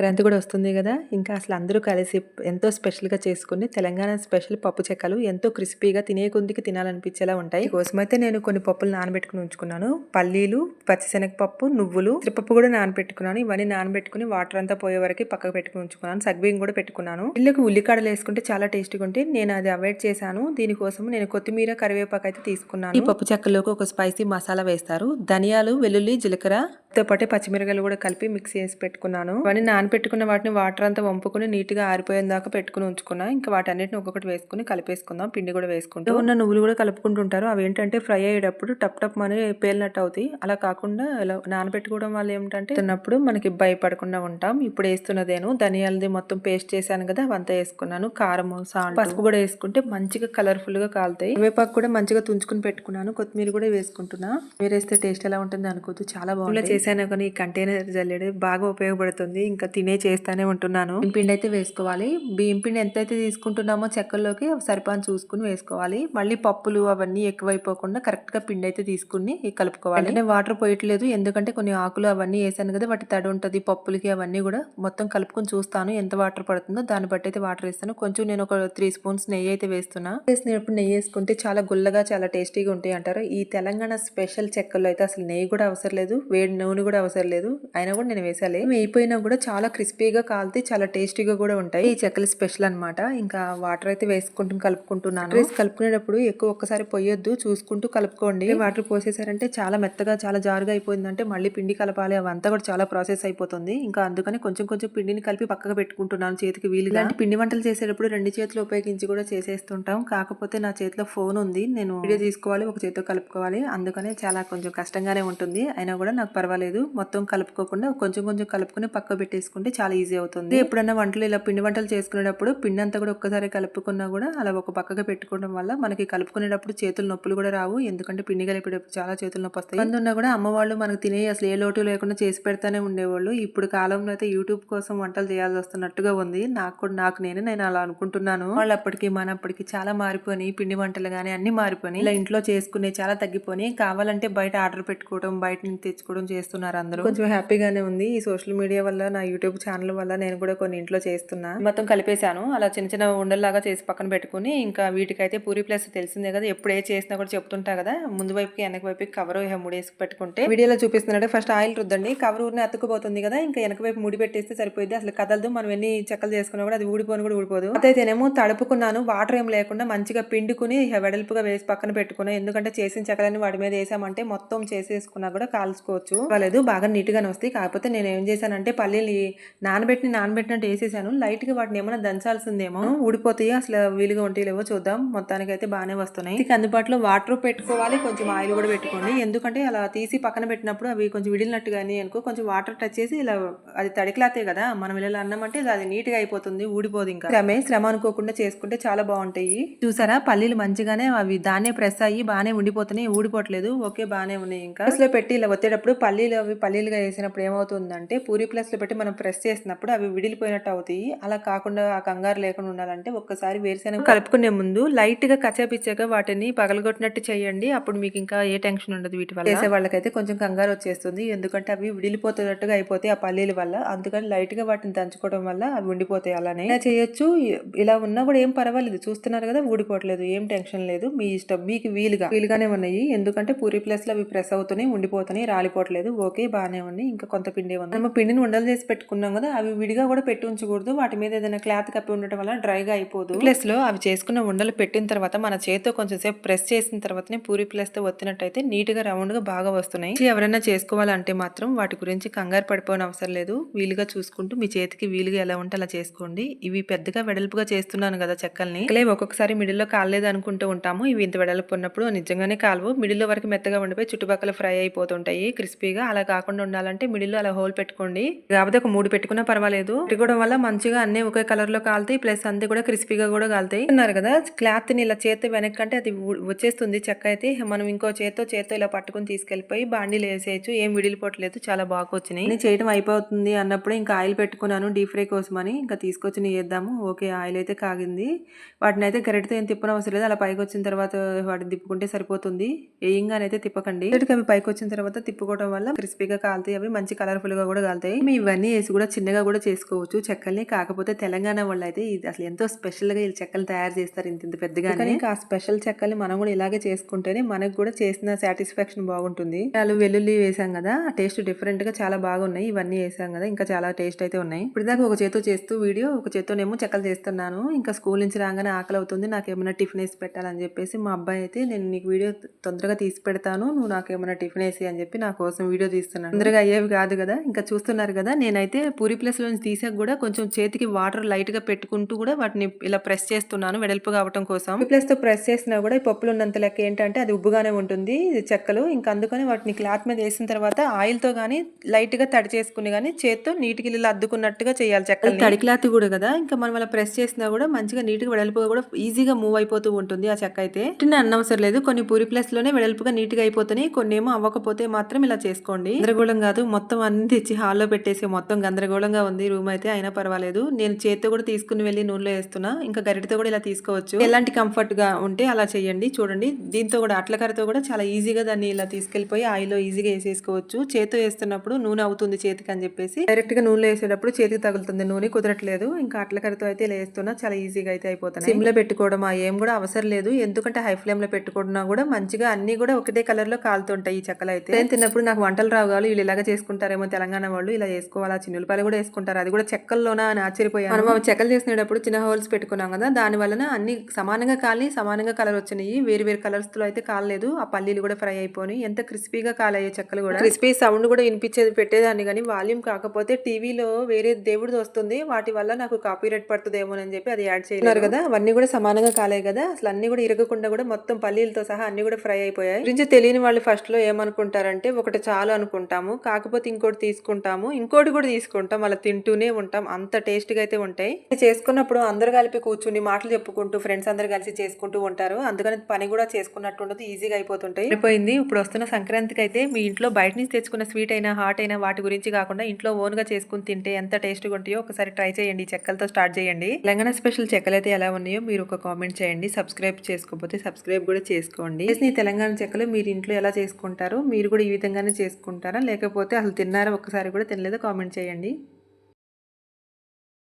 సంక్రాంతి కూడా వస్తుంది కదా. ఇంకా అసలు అందరూ కలిసి ఎంతో స్పెషల్గా చేసుకుని తెలంగాణ స్పెషల్ పప్పు చెక్కలు ఎంతో క్రిస్పీగా తినే కొద్దికి తినాలనిపించేలా ఉంటాయి. కోసమైతే నేను కొన్ని పప్పులు నానబెట్టుకుని ఉంచుకున్నాను. పల్లీలు పచ్చిశనగపప్పు నువ్వులు త్రిపప్పు కూడా నానబెట్టుకున్నాను. ఇవన్నీ నానబెట్టుకుని వాటర్ అంతా పోయే వరకు పక్కకు పెట్టుకుని ఉంచుకున్నాను. సగ్బియ్యం కూడా పెట్టుకున్నాను. ఇళ్ళకి ఉల్లికాడలు వేసుకుంటే చాలా టేస్టీగా ఉంటే నేను అది అవాయిడ్ చేశాను. దీనికోసం నేను కొత్తిమీర కరివేపాకు అయితే తీసుకున్నాను. ఈ పప్పు చెక్కలోకి ఒక స్పైసీ మసాలా వేస్తారు. ధనియాలు వెల్లుల్లి జీలకర్ర తో పాటే పచ్చిమిరకాయలు కూడా కలిపి మిక్స్ చేసి పెట్టుకున్నాను. అవన్నీ నానబెట్టుకున్న వాటిని వాటర్ అంతా వంపుకుని నీట్గా ఆరిపోయేదాకా దాకా పెట్టుకుని ఉంచుకున్నా. ఇంకా వాటన్నిటిని ఒక్కొక్కటి వేసుకుని కలిపేసుకుందాం. పిండి కూడా వేసుకుంటూ. ఉన్న నువ్వులు కూడా కలుపుకుంటుంటారు. అవి ఏంటంటే ఫ్రై అయ్యేటప్పుడు టప్ టప్ అని పేలినట్టు అవుతాయి అలా కాకుండా ఇలా నానబెట్టుకోవడం వల్ల ఏమిటంటే తిన్నప్పుడు మనకి భయపడకుండా ఉంటాం. ఇప్పుడు వేస్తున్నదేను. ధనియాలది మొత్తం పేస్ట్ చేశాను కదా అవంతా వేసుకున్నాను. కారం సాల్ట్ పసుపు కూడా వేసుకుంటే మంచిగా కలర్ఫుల్గా కాలుతాయి. కరివేపాకు కూడా మంచిగా తుంచుకుని పెట్టుకున్నాను. కొత్తిమీర కూడా వేసుకుంటున్నా. మీరు వేస్తే టేస్ట్ ఎలా ఉంటుంది అనుకోవచ్చు చాలా బాగుంది చేశాను కానీ ఈ కంటైనర్ జల్లెడ బాగా ఉపయోగపడుతుంది. ఇంకా తినే చేస్తానే ఉంటున్నాను. పిండి అయితే వేసుకోవాలి. బియ్యం పిండి ఎంతైతే తీసుకుంటున్నామో చెక్కల్లోకి సరిపాని చూసుకుని వేసుకోవాలి. మళ్ళీ పప్పులు అవన్నీ ఎక్కువైపోకుండా కరెక్ట్గా పిండి అయితే తీసుకుని కలుపుకోవాలి. అంటే వాటర్ పోయట్లేదు. ఎందుకంటే కొన్ని ఆకులు అవన్నీ వేసాను కదా వాటి తడి ఉంటుంది. పప్పులకి అవన్నీ కూడా మొత్తం కలుపుకొని చూస్తాను ఎంత వాటర్ పడుతుందో. దాన్ని బట్టి అయితే వాటర్ వేస్తాను. కొంచెం నేను ఒక త్రీ స్పూన్స్ నెయ్యి అయితే వేస్తున్నా. వేసినప్పుడు నెయ్యి వేసుకుంటే చాలా గుల్లగా చాలా టేస్టీగా ఉంటాయి అంటారు. ఈ తెలంగాణ స్పెషల్ చెక్కల్లో అయితే అసలు నెయ్యి కూడా అవసరం లేదు. వేడి నూనె కూడా అవసరం లేదు. అయినా కూడా నేను వేసాలి. వేయిపోయినా కూడా చాలా క్రిస్పీగా కాలితే చాలా టేస్టీగా కూడా ఉంటాయి. ఈ చెక్కలు స్పెషల్ అన్నమాట. ఇంకా వాటర్ అయితే వేసుకుంటూ కలుపుకుంటున్నాను. రైస్ కలుపుకునేటప్పుడు ఎక్కువ ఒక్కసారి పోయొద్దు చూసుకుంటూ కలుపుకోండి. వాటర్ పోసేసారంటే చాలా మెత్తగా చాలా జారుగా అయిపోయిందంటే మళ్ళీ పిండి కలపాలి. అవంతా కూడా చాలా ప్రాసెస్ అయిపోతుంది. ఇంకా అందుకని కొంచెం కొంచెం పిండిని కలిపి పక్కకు పెట్టుకుంటున్నాను చేతికి వీలుగా. ఇలాంటి పిండి వంటలు చేసేటప్పుడు రెండు చేతులు ఉపయోగించి కూడా చేసేస్తుంటాం. కాకపోతే నా చేతిలో ఫోన్ ఉంది. నేను వీడియో తీసుకోవాలి ఒక చేతితో కలుపుకోవాలి. అందుకనే చాలా కొంచెం కష్టంగానే ఉంటుంది. అయినా కూడా నాకు పర్వాలేదు. మొత్తం కలుపుకోకుండా కొంచెం కొంచెం కలుపుకొని పక్క పెట్టేసుకుంటే చాలా ఈజీ అవుతుంది. ఎప్పుడైనా వంటలు ఇలా పిండి వంటలు చేసుకునేటప్పుడు పిండి అంతా కూడా ఒక్కసారి కలుపుకున్నా కూడా అలా ఒక పక్కగా పెట్టుకోవడం వల్ల మనకి కలుపుకునేటప్పుడు చేతులు నొప్పులు కూడా రావు. ఎందుకంటే పిండి కలిపేటప్పుడు చాలా చేతులు నొప్పి వస్తాయి. అందున్నా కూడా అమ్మ వాళ్ళు మనకు తినే అసలు ఏ లోటు లేకుండా చేసి పెడతానే ఉండేవాళ్ళు. ఇప్పుడు కాలంలో అయితే యూట్యూబ్ కోసం వంటలు చేయాల్సి వస్తున్నట్టుగా ఉంది. నాకు కూడా నాకు నేను నేను అలా అనుకుంటున్నాను. వాళ్ళు అప్పటికి మనప్పటికి చాలా మారిపోయి పిండి వంటలు కానీ అన్ని మారిపోయి ఇలా ఇంట్లో చేసుకునే చాలా తగ్గిపోయి కావాలంటే బయట ఆర్డర్ పెట్టుకోవడం బయట నుంచి తెచ్చుకోవడం చేస్తున్నారు అందరూ. కొంచెం హ్యాపీగానే ఉంది. ఈ సోషల్ మీడియా వల్ల నా యూట్యూబ్ ఛానల్ వల్ల నేను కూడా కొన్ని ఇంట్లో చేస్తున్నా. మొత్తం కలిపేశాను. అలా చిన్న చిన్న ఉండల్లాగా చేసి పక్కన పెట్టుకుని ఇంకా వీటికైతే పూరి ప్లస్ తెలిసిందే కదా ఎప్పుడు ఏ చేసినా కూడా చెప్తుంటా కదా. ముందు వైపుకి వెనక వైపుకి కవర్ ముడేసి పెట్టుకుంటే వీడియోలో చూపిస్తున్నాడు ఫస్ట్ ఆయిల్ రుద్దండి. కవర్ ఊరిని అతుక్కుపోతుంది కదా ఇంకా వెనక వైపు ముడి పెట్టేస్తే సరిపోయింది అసలు కదలదు. మనం ఎన్ని చెక్కలు చేసుకున్నా కూడా అది ఊడిపోను కూడా ఊడిపోదు. అయితేనేమో తడుపుకున్నాను. వాటర్ ఏం లేకుండా మంచిగా పిండుకుని వెడల్పుగా వేసి పక్కన పెట్టుకున్నాను ఎందుకంటే చేసిన చెక్కలన్నీ వాటి మీద వేసామంటే మొత్తం చేసేసుకున్నా కూడా కాల్చుకోవచ్చు. వాళ్ళదు బాగా నీట్ గానే వస్తాయి. కాకపోతే నేను ఏం చేశానంటే పల్లీలు నానబెట్టి నానబెట్టినట్టు వేసేసాను. లైట్గా వాటిని ఏమైనా దంచాల్సిందేమో. ఊడిపోతాయి? అసలు వీలుగా ఉంటాయి లేవో చూద్దాం. మొత్తానికి అయితే బాగానే వస్తున్నాయి. ఇక అందుబాటులో వాటర్ పెట్టుకోవాలి. కొంచెం ఆయిల్ కూడా పెట్టుకోండి. ఎందుకంటే అలా తీసి పక్కన పెట్టినప్పుడు అవి కొంచెం విడిలినట్టు కానీ అనుకో కొంచెం వాటర్ టచ్ చేసి ఇలా అది తడికిలాతే కదా. మనం ఇలా అన్నామంటే అది నీట్గా అయిపోతుంది. ఊడిపోదు ఇంకా. శ్రమే శ్రమ అనుకోకుండా చేసుకుంటే చాలా బాగుంటాయి. చూసారా? పల్లీలు మంచిగానే అవి దాన్నే ప్రెస్ అయ్యి బాగానే ఉండిపోతున్నాయి. ఊడిపోవట్లేదు. ఓకే బాగానే ఉన్నాయి ఇంకా. ప్లస్లో పెట్టి ఇలా వచ్చేటప్పుడు పల్లీలు అవి పల్లీలుగా వేసినప్పుడు ఏమవుతుందంటే పూరి ప్లస్లో పెట్టి మనం ప్రెస్ చేసినప్పుడు అవి విడిలిపోయినట్టు అవుతాయి అలా కాకుండా ఆ కంగారు లేకుండా ఉండాలంటే ఒక్కసారి వేరుశనగ కలుపుకునే ముందు లైట్గా కచ్చాపిచ్చాక వాటిని పగలగొట్టినట్టు చేయండి. అప్పుడు మీకు ఇంకా ఏ టెన్షన్ ఉండదు వీటి వల్ల. చేసే వాళ్ళకైతే కొంచెం కంగారు వచ్చేస్తుంది. ఎందుకంటే అవి విడిలిపోతున్నట్టుగా అయిపోతాయి ఆ పల్లీల వల్ల. అందుకని లైట్గా వాటిని దంచుకోవడం వల్ల అవి ఉండిపోతాయి అలానే. ఇలా చేయొచ్చు. ఇలా ఉన్నా కూడా ఏం పర్వాలేదు. చూస్తున్నారు కదా ఊడిపోవట్లేదు. ఏం టెన్షన్ లేదు. మీ ఇష్టం. మీకు వీలుగా. వీలుగానే ఉన్నాయి. ఎందుకంటే పూరి ప్లస్లో అవి ప్రెస్ అవుతున్నాయి ఉండిపోతున్నాయి రాలిపోవట్లేదు. ఓకే బాగానే ఉన్నాయి. ఇంకా కొంత పిండి ఉంది మనం పిండిని ఉండలు చేసి పెట్టుకున్నాం కదా అవి విడిగా కూడా పెట్టి ఉంచకూడదు. వాటి మీద ఏదైనా క్లాత్ కప్పి ఉండటం వల్ల డ్రైగా అయిపోదు. ప్లస్లో అవి చేసుకున్న ఉండలు పెట్టిన తర్వాత మన చేతితో కొంచెం సేపు ప్రెస్ చేసిన తర్వాతనే పూరి ప్లేస్తో తో ఒత్తినట్టయితే నీట్గా రౌండ్గా బాగా వస్తున్నాయి. ఎవరైనా చేసుకోవాలంటే మాత్రం వాటి గురించి కంగారు పడిపోయిన అవసరం లేదు. వీలుగా చూసుకుంటూ మీ చేతికి వీలుగా ఎలా ఉంటే అలా చేసుకోండి. ఇవి పెద్దగా వెడల్పుగా చేస్తున్నాను కదా చెక్కల్ని. లేవు ఒక్కొక్కసారి మిడిల్లో కాలేదు అనుకుంటూ ఉంటాము. ఇవి ఇంత వెడల్పు ఉన్నప్పుడు నిజంగానే కాలువు. మిడిల్లో వరకు మెత్తగా ఉండిపోయి చుట్టుపక్కల ఫ్రై అయిపోతుంటాయి. క్రిస్పీగా అలా కాకుండా ఉండాలంటే మిడిల్లో అలా హోల్ పెట్టుకోండి. కాకపోతే ఒక మూడు పెట్టుకున్నా పర్వాలేదు. పెట్టుకోవడం వల్ల మంచిగా అన్ని ఒకే కలర్లో కాలుతాయి ప్లస్ అంతే కూడా క్రిస్పీగా కూడా కాలుతాయి. అన్నారు కదా క్లాత్ని ఇలా చేతి వెనక్కంటే అది వచ్చేస్తుంది చెక్క అయితే. మనం ఇంకో చేత్తో చేత్తో ఇలా పట్టుకుని తీసుకెళ్ళిపోయి బాండీలు వేసేయచ్చు. ఏం విడిలిపోవట్లేదు చాలా బాగా వచ్చినాయి. నేను చేయడం అయిపోతుంది అన్నప్పుడు ఇంకా ఆయిల్ పెట్టుకున్నాను డీప్ ఫ్రై కోసమని. ఇంకా తీసుకొచ్చి నేను ఓకే ఆయిల్ అయితే కాగింది. వాటిని అయితే గరిటతో ఏం తిప్పడం అవసరం లేదు. అలా పైకి వచ్చిన తర్వాత వాటిని తిప్పుకుంటే సరిపోతుంది. వేయంగానైతే తిప్పకండి. అవి పైకి వచ్చిన తర్వాత తిప్పుకోవడం వల్ల క్రిస్పీగా కాలుతాయి. అవి మంచి కలర్ఫుల్గా కూడా కాలుతాయి. ఇవన్నీ వేసి కూడా చిన్నగా కూడా చేసుకోవచ్చు. చెక్కల్ని కాకపోతే తెలంగాణ వాళ్ళు అయితే ఇది అసలు ఎంతో స్పెషల్గా వీళ్ళు చెక్కలు తయారు చేస్తారు ఇంత ఇంత పెద్దగా కానీ ఆ స్పెషల్ చెక్కల్ని మనం కూడా ఇలాగే చేసుకుంటేనే మనకు కూడా చేసిన సాటిస్ఫాక్షన్ బాగుంటుంది. వాళ్ళు వెల్లుల్లి వేసాం కదా ఆ టేస్ట్ డిఫరెంట్గా చాలా బాగున్నాయి. ఇవన్నీ వేసాం కదా ఇంకా చాలా టేస్ట్ అయితే ఉన్నాయి. ఇప్పుడు ఒక చేతో చేస్తూ వీడియో ఒక చేత్తోనేమో చెక్కలు చేస్తున్నాను. ఇంకా స్కూల్ నుంచి రాగానే ఆకలి అవుతుంది నాకు ఏమైనా టిఫిన్ వేసి పెట్టాలని చెప్పేసి మా అబ్బాయి అయితే నేను నీకు వీడియో తొందరగా తీసి పెడతాను. నువ్వు నాకేమైనా టిఫిన్ వేసి అని చెప్పి నా కోసం వీడియో తీస్తున్నాను తొందరగా అయ్యేవి కాదు కదా ఇంకా చూస్తున్నారు కదా నేనైతే పూరి ప్లస్ లోంచి తీసాక కూడా కొంచెం చేతికి వాటర్ లైట్గా పెట్టుకుంటూ కూడా వాటిని ఇలా ప్రెస్ చేస్తున్నాను వెడల్పుగా అవటం కోసం. ప్లస్తో ప్రెస్ చేసినా కూడా ఈ పప్పులు ఉన్నంత లెక్క ఏంటంటే అది ఉబ్బుగానే ఉంటుంది చెక్కలు. ఇంకా అందుకని వాటిని క్లాత్ మీద వేసిన తర్వాత ఆయిల్తో గానీ లైట్గా తడి చేసుకుని గానీ చేత్తో నీటికి ఇలా అద్దుకున్నట్టుగా చేయాలి చెక్కలు తడి క్లాత్ కూడా కదా ఇంకా మనం అలా ప్రెస్ చేసినా కూడా మంచిగా నీట్గా వెడల్పుగా కూడా ఈజీగా మూవ్ అయిపోతూ ఉంటుంది ఆ చెక్క అయితే. అనవసరం లేదు కొన్ని పూరి ప్లస్లోనే వెడల్పుగా నీట్గా అయిపోతున్నాయి కొన్ని ఏమో అవ్వకపోతే మాత్రం ఇలా చేసుకోండి. గందరగోళం కాదు మొత్తం అన్ని తెచ్చి హాల్లో పెట్టేసి మొత్తం గందరగోళంగా ఉంది రూమ్ అయితే అయినా పర్వాలేదు. నేను చేతితో కూడా తీసుకుని వెళ్ళి నూనెలో వేస్తున్నా. ఇంకా గరిటతో కూడా ఇలా తీసుకోవచ్చు. ఎలాంటి కంఫర్ట్గా ఉంటే అలా చేయండి. చూడండి. దీంతో కూడా అట్లకరతో కూడా చాలా ఈజీగా దాన్ని ఇలా తీసుకెళ్ళిపోయి ఆయిల్లో ఈజీగా వేసేసుకోవచ్చు. చేతితో వేస్తున్నప్పుడు నూనె అవుతుంది చేతికి అని చెప్పేసి. డైరెక్ట్గా నూనెలో వేసేటప్పుడు చేతికి తగులుతుంది. నూనె కుదరట్లేదు. ఇంకా అట్లకరతో అయితే ఇలా వేస్తున్నా చాలా ఈజీగా అయితే అయిపోతుంది సిమ్లో పెట్టుకోవడం ఆ ఏం కూడా అవసరం లేదు. ఎందుకంటే హై ఫ్లేమ్లో పెట్టుకున్నా కూడా మంచిగా అన్ని కూడా ఒకటే కలర్లో కాలుతుంటాయి ఈ చెక్కలు అయితే. నేను తిన్నప్పుడు నాకు వంటలు రావు కావాలి. వీళ్ళు ఇలాగ చేసుకుంటారేమో తెలంగాణ వాళ్ళు. ఇలా చేసుకోవాలా చిన్నులపాయలు కూడా వేసుకుంటారు. అది కూడా చెక్కల్లోనా అని ఆశ్చర్యపోయాను. మనం చెక్కలు చేసినప్పుడు చిన్న హోల్స్ పెట్టుకున్నాం కదా దాని వలన అన్ని సమానంగా కాలి సమానంగా కలర్ వచ్చినాయి. వేరు వేరు కలర్స్లో అయితే కాలేదు ఆ పల్లీలు కూడా ఫ్రై అయిపోయి ఎంత క్రిస్పీగా కాలయ్యే చెక్కలు కూడా. క్రిస్పీ సౌండ్ కూడా వినిపించేది పెట్టేదాన్ని కానీ వాల్యూమ్ కాకపోతే టీవీలో వేరే దేవుడిది వస్తుంది. వాటి వల్ల నాకు కాపీ రైట్ పడుతుందేమో అని చెప్పి అది యాడ్ చేయలేదు. కదా అవన్నీ కూడా సమానంగా కాలే కదా. అసలు అన్ని కూడా ఇరగకుండా కూడా మొత్తం పల్లీలతో సహా అన్ని కూడా ఫ్రై అయిపోయాయి. గురించి తెలియని వాళ్ళు ఫస్ట్లో ఏమనుకుంటారంటే ఒకటి చాలు అనుకుంటాము. కాకపోతే ఇంకోటి తీసుకుంటాము. ఇంకోటి కూడా తీసుకుంటాం అలా తింటూనే ఉంటాం. అంత టేస్ట్గా అయితే ఉంటాయి. చేసుకున్నప్పుడు అందరు కలిపి కూర్చుని మాటలు చెప్పుకుంటూ ఫ్రెండ్స్ అందరు కలిసి చేసుకుంటూ ఉంటారు. అందుకని పని కూడా చేసుకున్నట్టు ఉండదు ఈజీగా అయిపోతుంటాయి. అయిపోయింది ఇప్పుడు వస్తున్న సంక్రాంతికి అయితే మీ ఇంట్లో బయట నుంచి తెచ్చుకున్న స్వీట్ అయినా హాట్ అయినా వాటి గురించి కాకుండా ఇంట్లో ఓన్గా చేసుకుని తింటే ఎంత టేస్ట్గా ఉంటాయో ఒకసారి ట్రై చేయండి. చెక్కలతో స్టార్ట్ చేయండి. తెలంగాణ స్పెషల్ చెక్కలు అయితే ఎలా ఉన్నాయో మీరు ఒక కామెంట్ చేయండి. సబ్స్క్రైబ్ చేసుకోకపోతే సబ్స్క్రైబ్ కూడా చేసుకోండి. ఈ తెలంగాణ చెక్కలు మీరు ఇంట్లో ఎలా చేసుకుంటారు మీరు కూడా ఈ విధంగానే చేసుకుంటారా? లేకపోతే అసలు తిన్నారా? ఒక్కసారి కూడా తినలేదో? కామెంట్ చేయండి. చేయండి.